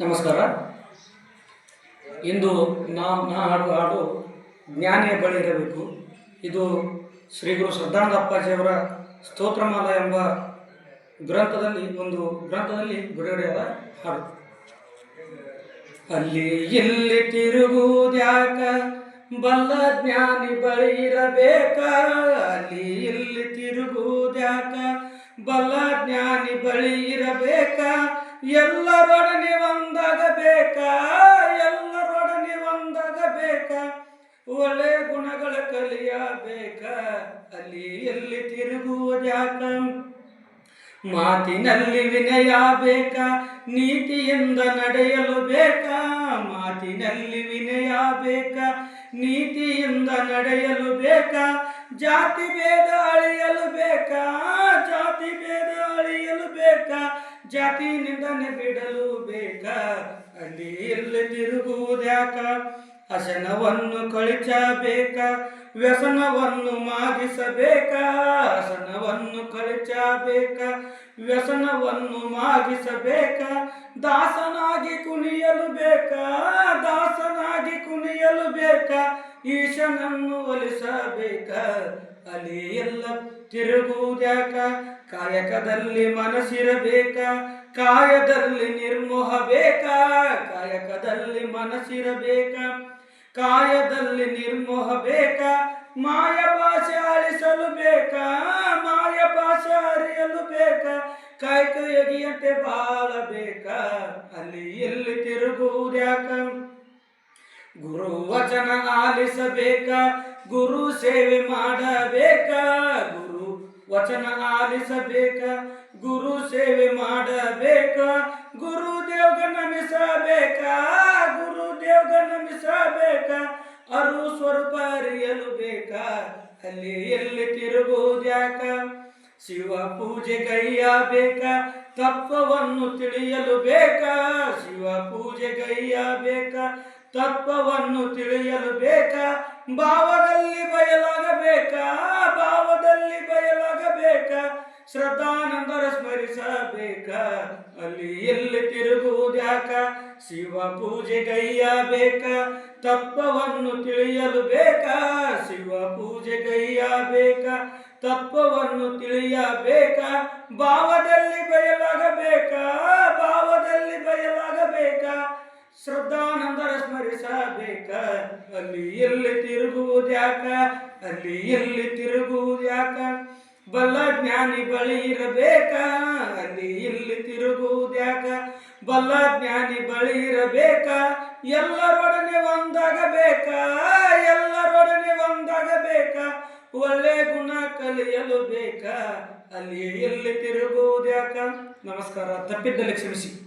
ನಮಸ್ಕಾರ. ಇಂದು ನಾ ನಾ ಹಾಡುವ ಹಾಡು ಜ್ಞಾನಿಯ ಬಳಿ ಇರಬೇಕು. ಇದು ಶ್ರೀ ಗುರು ಶ್ರದ್ಧಾನಂದ ಅಪ್ಪಾಜಿಯವರ ಸ್ತೋತ್ರಮಾಲ ಎಂಬ ಗ್ರಂಥದಲ್ಲಿ ಒಂದು ಗ್ರಂಥದಲ್ಲಿ ಬಿಡುಗಡೆಯಾದ ಹಾಡು. ಅಲ್ಲಿ ಇಲ್ಲಿ ತಿರುಗುವುದ್ಯಾಕ ಬಲ್ಲ ಜ್ಞಾನಿ ಬಳಿ ಇರಬೇಕ? ಅಲ್ಲಿ ಇಲ್ಲಿ ತಿರುಗುವುದ್ಯಾಕ ಬಲ್ಲ ಜ್ಞಾನಿ ಬಳಿ ಇರಬೇಕ? ಎಲ್ಲರೊಡನೆ ಒಂದಾಗಬೇಕ ಎಲ್ಲರೊಡನೆ ಒಂದಾಗಬೇಕ. ಒಳ್ಳೆ ಗುಣಗಳ ಕಲಿಯಬೇಕ, ಅಲ್ಲಿ ಎಲ್ಲಿ ತಿರುಗುವುದ್ಯಾಕ ಮಾತಿನಲ್ಲಿ ವಿನಯ ಬೇಕ, ನೀತಿಯಿಂದ ನಡೆಯಲು ಬೇಕ. ಮಾತಿನಲ್ಲಿ ವಿನಯ ಬೇಕ, ನೀತಿಯಿಂದ ನಡೆಯಲು ಬೇಕ. ಜಾತಿ ಭೇದ ಅಳಿಯಲು ಬೇಕ, ಜಾತಿ ಭೇದ ಅಳಿಯಲು ಬೇಕ. ಜಾತಿ ನಿಂದನೆ ಬಿಡಲು ಬೇಕ? ಅಲ್ಲಿ ಇಲ್ಲಿ ತಿರುಗುವುದ್ಯಾಕ? ಹಸನವನ್ನು ಕಳಿಸಬೇಕ ವ್ಯಸನವನ್ನು ಮಾಗಿಸಬೇಕ? ಹಸನವನ್ನು ಕಳಿಸಬೇಕ ವ್ಯಸನವನ್ನು ಮಾಗಿಸಬೇಕ? ದಾಸನಾಗಿ ಕುಣಿಯಲು ಬೇಕ? ದಾಸನಾಗಿ ಕುಣಿಯಲು ಬೇಕ? ಈಶನನ್ನು ಒಲಿಸಬೇಕ? ಅಲ್ಲಿ ಎಲ್ಲ ತಿರುಗುವುದ್ಯಾಕ? ಕಾಯಕದಲ್ಲಿ ಮನಸ್ಸಿರಬೇಕ ಕಾಯದಲ್ಲಿ ನಿರ್ಮೋಹ ಬೇಕ, ಕಾಯಕದಲ್ಲಿ ಮನಸ್ಸಿರಬೇಕ, ಕಾಯದಲ್ಲಿ ನಿರ್ಮೋಹ ಬೇಕ ಮಾಯ ಭಾಷೆ ಅಳಿಸಲು ಬೇಕ ಮಾಯ ಭಾಷೆ ಅರಿಯಲು ಬೇಕ ಕಾಯಕ ಎಗಿಯಂತೆ ಬಾಳಬೇಕ ಅಲ್ಲಿ ಎಲ್ಲಿ ತಿರುಗುವುದ್ಯಾಕ ಗುರು ವಚನ ಆಲಿಸಬೇಕ, ಗುರು ಸೇವೆ ಮಾಡಬೇಕ ವಚನ ಆಲಿಸಬೇಕ, ಗುರು ಸೇವೆ ಮಾಡಬೇಕ ಗುರು ದೇವ್ಗ ನಮಿಸಬೇಕ ಗುರು ದೇವ್ಗ ನಮಿಸಬೇಕ, ಅರು ಸ್ವರೂಪ ಅರಿಯಲು ಬೇಕ, ಅಲ್ಲಿ ಎಲ್ಲಿ ತಿರುಗುವುದ್ಯಾಕ ಶಿವ ಪೂಜೆ ಗೈಯಬೇಕ ತತ್ವವನ್ನು ತಿಳಿಯಲು ಬೇಕ, ಶಿವ ಪೂಜೆ ಗೈಯಬೇಕ ತತ್ವವನ್ನು ತಿಳಿಯಲು ಬೇಕ? ಭಾವದಲ್ಲಿ ಬಯಲಾಗಬೇಕ? ಭಾವದಲ್ಲಿ ಬಯಲಾಗಬೇಕ? ಶ್ರದ್ಧಾನಂದರ ಸ್ಮರಿಸಬೇಕ? ಅಲ್ಲಿ ಎಲ್ಲಿ ತಿರುಗುವುದ್ಯಾಕ ಶಿವ ಪೂಜೆ ಬೇಕಾ ತತ್ವವನ್ನು ತಿಳಿಯಲು ಬೇಕ? ಶಿವ ಪೂಜೆ ಬೇಕಾ ತತ್ವವನ್ನು ತಿಳಿಯಬೇಕ? ಭಾವದಲ್ಲಿ ಬಯಲಾಗಬೇಕ? ಭಾವದಲ್ಲಿ ಶ್ರದ್ಧಾನಂದರ ಸ್ಮರಿಸಬೇಕ ಅಲ್ಲಿ ಎಲ್ಲಿ ತಿರುಗುವುದ್ಯಾಕ ಅಲ್ಲಿ ಎಲ್ಲಿ ತಿರುಗುವುದ್ಯಾಕ ಬಲ್ಲ ಜ್ಞಾನಿ ಬಳಿ ಇರಬೇಕ? ಅಲ್ಲಿ ಇಲ್ಲಿ ತಿರುಗುವುದ್ಯಾಕ ಬಲ್ಲ ಜ್ಞಾನಿ ಬಳಿ ಇರಬೇಕ? ಎಲ್ಲರೊಡನೆ ಒಂದಾಗಬೇಕ? ಎಲ್ಲರೊಡನೆ ಒಂದಾಗಬೇಕ? ಒಳ್ಳೆ ಗುಣ ಕಲಿಯಲು ಬೇಕ? ಅಲ್ಲಿ ಎಲ್ಲಿ ತಿರುಗುವುದ್ಯಾಕ ನಮಸ್ಕಾರ, ತಪ್ಪಿದ್ದಲ್ಲಿ ಕ್ಷಮಿಸಿ.